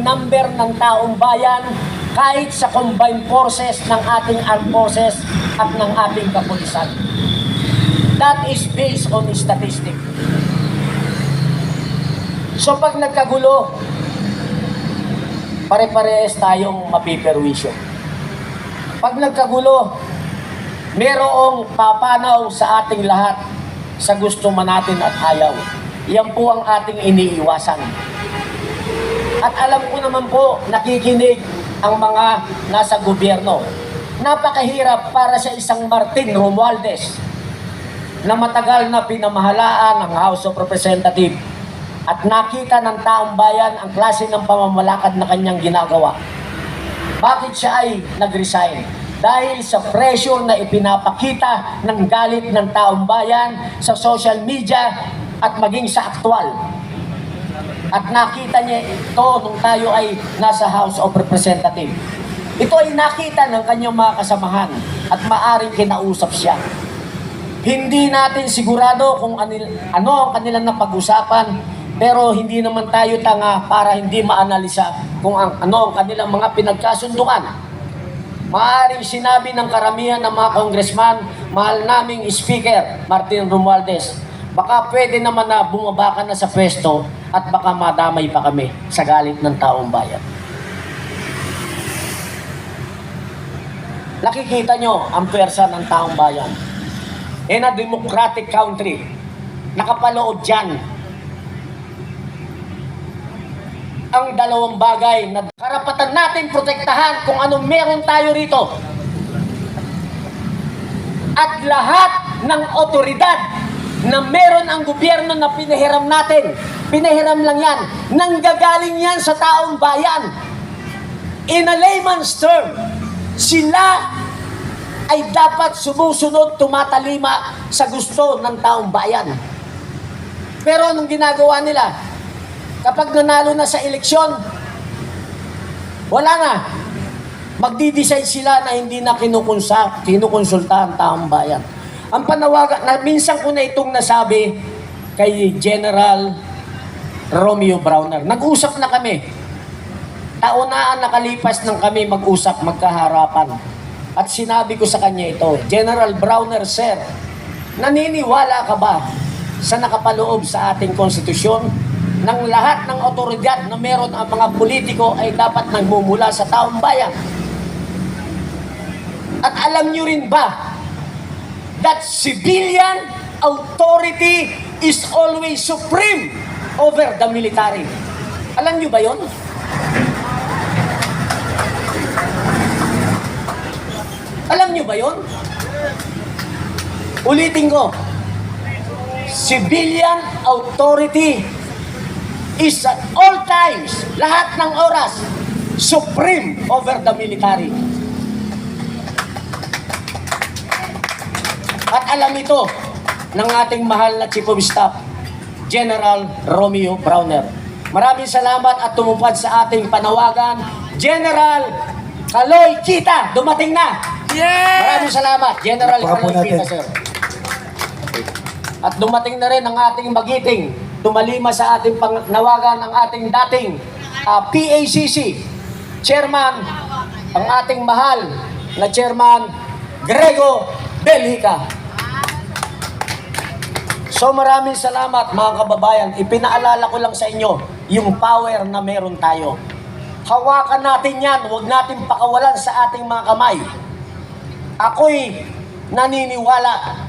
number ng taong bayan kahit sa combined forces ng ating armed forces at ng ating kapulisan. That is based on statistic. So pag nagkagulo, pare-parehas tayong mapiperwisyo. Pag nagkagulo, merong papanaw sa ating lahat sa gusto man natin at ayaw. Yan po ang ating iniiwasan. At alam ko naman po, nakikinig ang mga nasa gobyerno. Napakahirap para sa isang Martin Romualdez na matagal na pinamahalaan ng House of Representatives at nakita ng taong bayan ang klase ng pamamalakad na kanyang ginagawa. Bakit siya ay nag-resign? Dahil sa pressure na ipinapakita ng galit ng taong bayan sa social media at maging sa aktwal. At nakita niya ito nung tayo ay nasa House of Representatives. Ito ay nakita ng kanyang mga kasamahan at maaring kinausap siya. Hindi natin sigurado kung anil, ano ang kanilang napag-usapan, pero hindi naman tayo tanga para hindi maanalisa kung ang, ano ang kanilang mga pinagkasundukan. Maaring sinabi ng karamihan ng mga congressman, mahal naming speaker, Martin Romualdez, baka pwede naman na bumaba ka na sa pwesto at baka madamay pa kami sa galit ng taong bayan. Nakikita nyo ang pwersa ng taong bayan. In a democratic country, nakapaloob dyan ang dalawang bagay na karapatan natin protektahan kung anong meron tayo rito. At lahat ng otoridad na meron ang gobyerno na pinahiram natin, pinahiram lang yan, nanggagaling yan sa taong bayan. In a layman's term, sila ay dapat sumusunod, tumatalima sa gusto ng taong bayan. Pero anong ginagawa nila? Kapag nanalo na sa eleksyon, wala na. Magdi-decide sila na hindi na kinukunsa, kinukonsulta ang taong bayan. Ang panawagan, na minsan ko na itong nasabi kay General Romeo Browner. Nag-usap na kami. Taunaan nakalipas ng kami mag-usap, magkaharapan. At sinabi ko sa kanya ito, General Browner, Sir, naniniwala ka ba sa nakapaloob sa ating konstitusyon ng lahat ng otoridad na meron ang mga politiko ay dapat nagmumula sa taong bayan? At alam nyo rin ba that civilian authority is always supreme over the military? Alam nyo ba yon? Alam nyo ba yon? Ulitin ko. Civilian authority is at all times, lahat ng oras, supreme over the military. At alam ito ng ating mahal na Chief of Staff, General Romeo Browner. Maraming salamat at tumupad sa ating panawagan. General Kaloy Kita, dumating na! Maraming salamat, General Palakpakan po Kaloy Kita, natin. sir. At dumating na rin ang ating magiting, tumalima sa ating panawagan ng ating dating ah, PACC, Chairman, ang ating mahal na Chairman Grego Belhica. So maraming salamat mga kababayan. Ipinaalala ko lang sa inyo yung power na meron tayo. Hawakan natin yan, huwag natin pakawalan sa ating mga kamay. Ako'y naniniwala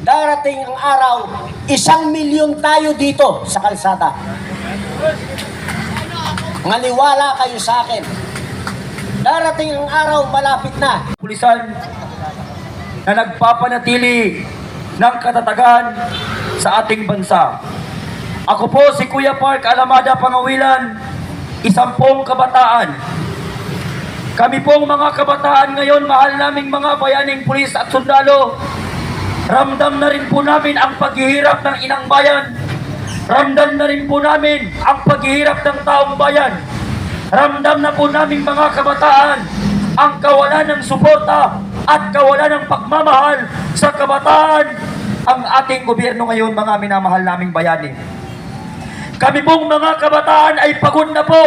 darating ang araw, isang milyon tayo dito sa kalsada. Maniwala kayo sa akin. Darating ang araw, malapit na. pulisan na nagpapanatili ng katatagan sa ating bansa. Ako po si Kuya Park Alamada Pangawilan, isang pong kabataan. Kami pong mga kabataan ngayon, mahal naming mga bayaning pulis at sundalo. Ramdam na rin po namin ang paghihirap ng inang bayan. Ramdam na rin po namin ang paghihirap ng taong bayan. Ramdam na po namin mga kabataan ang kawalan ng suporta at kawalan ng pagmamahal sa kabataan ang ating gobyerno ngayon mga minamahal naming bayani. Kami pong mga kabataan ay pagod na po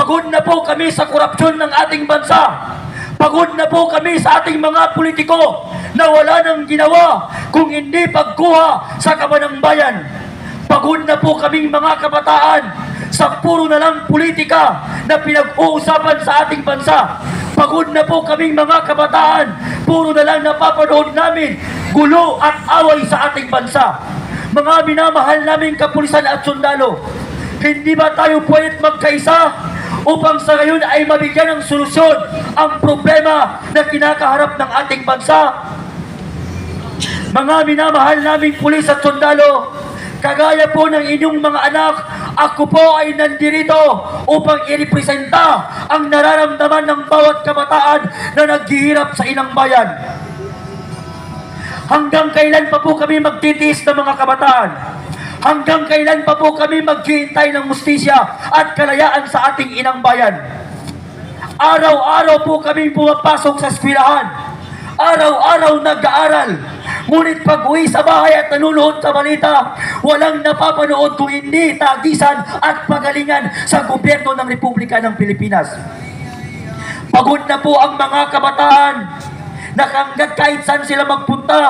Pagod na po kami sa korupsyon ng ating bansa. Pagod na po kami sa ating mga politiko na wala nang ginawa kung hindi pagkuha sa kabanang bayan. Pagod na po kaming mga kabataan sa puro na lang politika na pinag-uusapan sa ating bansa. Pagod na po kaming mga kabataan, puro na lang napapanood namin gulo at away sa ating bansa. Mga minamahal naming kapulisan at sundalo, hindi ba tayo pwede magkaisa upang sa ngayon ay mabigyan ng solusyon ang problema na kinakaharap ng ating bansa? Mga minamahal naming pulis at sundalo, kagaya po ng inyong mga anak, ako po ay nandirito upang irepresenta ang nararamdaman ng bawat kabataan na naghihirap sa inang bayan. Hanggang kailan pa po kami magtitiis ng mga kabataan? Hanggang kailan pa po kami maghihintay ng mustisya at kalayaan sa ating inang bayan? Araw-araw po kami pumapasok sa eskwelahan. Araw-araw nag-aaral. Ngunit pag uwi sa bahay at nanunood sa balita, walang napapanood kung hindi tagisan at pagalingan sa gobyerno ng Republika ng Pilipinas. Pagod na po ang mga kabataan. Nakanggat kahit saan sila magpunta.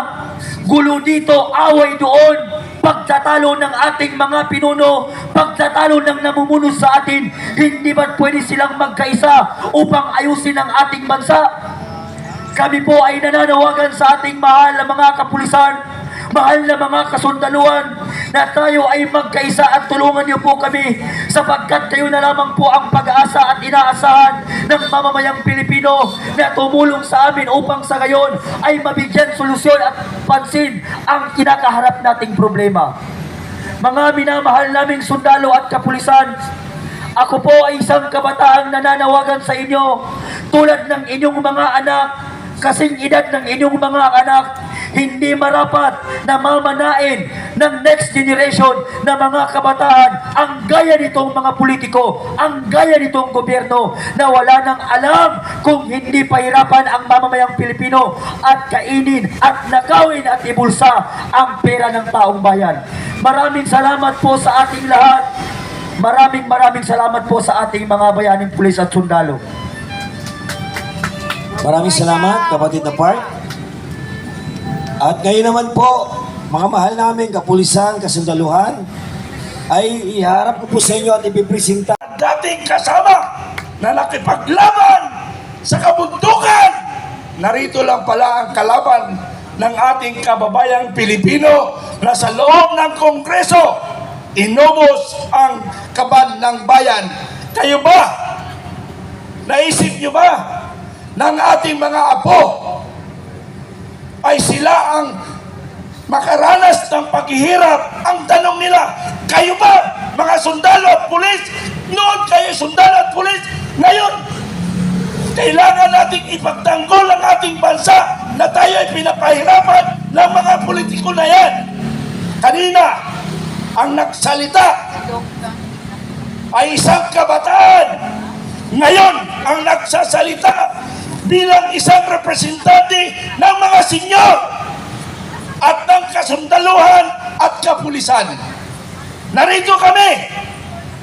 Gulo dito, away doon. Pagtatalo ng ating mga pinuno, pagtatalo ng namumuno sa atin, hindi ba pwede silang magkaisa upang ayusin ang ating bansa? Kami po ay nananawagan sa ating mahal na mga kapulisan, mahal na mga kasundaluan, na tayo ay magkaisa at tulungan niyo po kami sapagkat kayo na lamang po ang pag-asa at inaasahan ng mamamayang Pilipino na tumulong sa amin upang sa gayon ay mabigyan solusyon at pansin ang kinakaharap nating problema. Mga minamahal naming sundalo at kapulisan, ako po ay isang kabataang nananawagan sa inyo tulad ng inyong mga anak, kasing edad ng inyong mga anak, hindi marapat na mamanain ng next generation na mga kabataan ang gaya nitong mga politiko, ang gaya nitong gobyerno na wala nang alam kung hindi pahirapan ang mamamayang Pilipino at kainin at nakawin at ibulsa ang pera ng taong bayan. Maraming salamat po sa ating lahat. Maraming maraming salamat po sa ating mga bayaning pulis at sundalo. Maraming salamat, kapatid na Park. At ngayon naman po, mga mahal namin kapulisan, kasundaluhan, ay iharap ko po sa inyo at ipipresenta dating kasama na nakipaglaban sa kabundukan. Narito lang pala ang kalaban ng ating kababayang Pilipino na sa loob ng Kongreso, inubos ang kaban ng bayan. Kayo ba? Naisip nyo ba ng ating mga apo ay sila ang makaranas ng paghihirap. Ang tanong nila, kayo ba, mga sundalo at pulis? Noon kayo sundalo at pulis. Ngayon, kailangan nating ipagtanggol ang ating bansa na tayo ay pinapahirapan ng mga politiko na yan. Kanina, ang nagsalita ay isang kabataan. Ngayon, ang nagsasalita bilang isang representante ng mga senyor at ng kasundaluhan at kapulisan. Narito kami.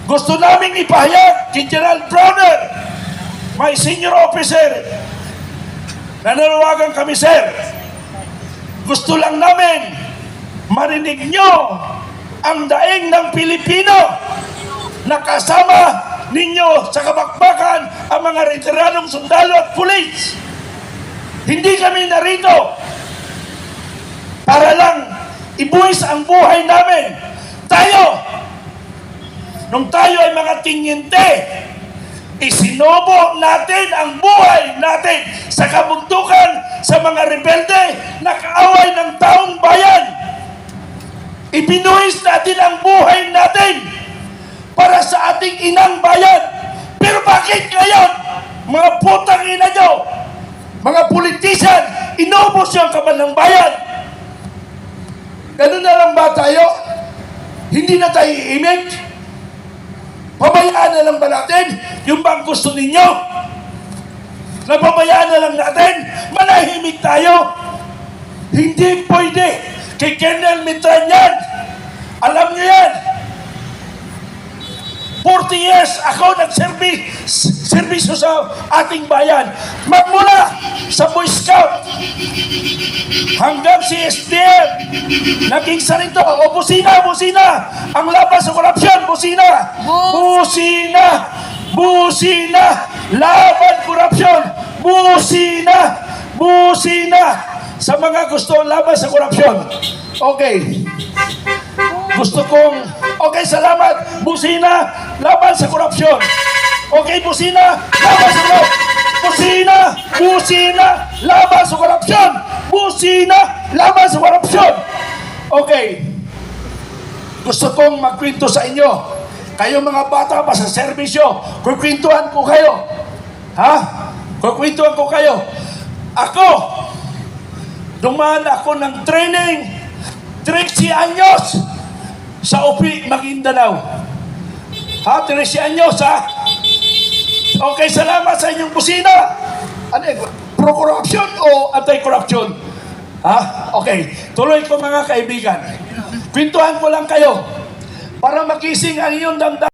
Gusto naming ipahayag kay General Browner, my senior officer. Nananawagan kami, sir. Gusto lang namin marinig nyo ang daing ng Pilipino na kasama ninyo sa kabakbakan ang mga retiradong sundalo at pulis. Hindi kami narito para lang ibuwis ang buhay namin. Tayo, nung tayo ay mga tinyente, isinubo natin ang buhay natin sa kabundukan sa mga rebelde na kaaway ng taong bayan. Ibinuhis natin ang buhay natin para ating inang bayan. Pero bakit ngayon, mga putang ina nyo, mga politician, inubos yung kaban ng bayan? Ganun na lang ba tayo? Hindi na tayo image? Pabayaan na lang ba natin yung bang gusto ninyo? Napabayaan na lang natin? Manahimik tayo? Hindi pwede. Kay Colonel Mitran. Alam niyo yan. 40 years ako nagserbi serbisyo sa ating bayan. Magmula sa Boy Scout hanggang si SDF, naging sarito, o busina, busina, ang laban sa korupsyon, busina, busina, busina, laban korupsyon, busina, busina, sa mga gusto laban sa korupsyon. Okay. Gusto kong, okay, salamat, busina, laban sa korupsyon. Okay, busina, laban sa korupsyon. Busina, busina, laban sa korupsyon. Busina, laban sa korupsyon. Okay. Gusto kong magkwento sa inyo. Kayo mga bata pa sa serbisyo, kukwentuhan ko kayo. Ha? Kukwentuhan ko kayo. Ako, dumaan ako ng training 13 anyos sa UPI Maguindanao. Ha? 13 anyos ha? Okay, salamat sa inyong busina. Ano? Pro-corruption o anti-corruption? Ha? Okay. Tuloy ko mga kaibigan. Kwentuhan ko lang kayo para makising ang iyong damdamin.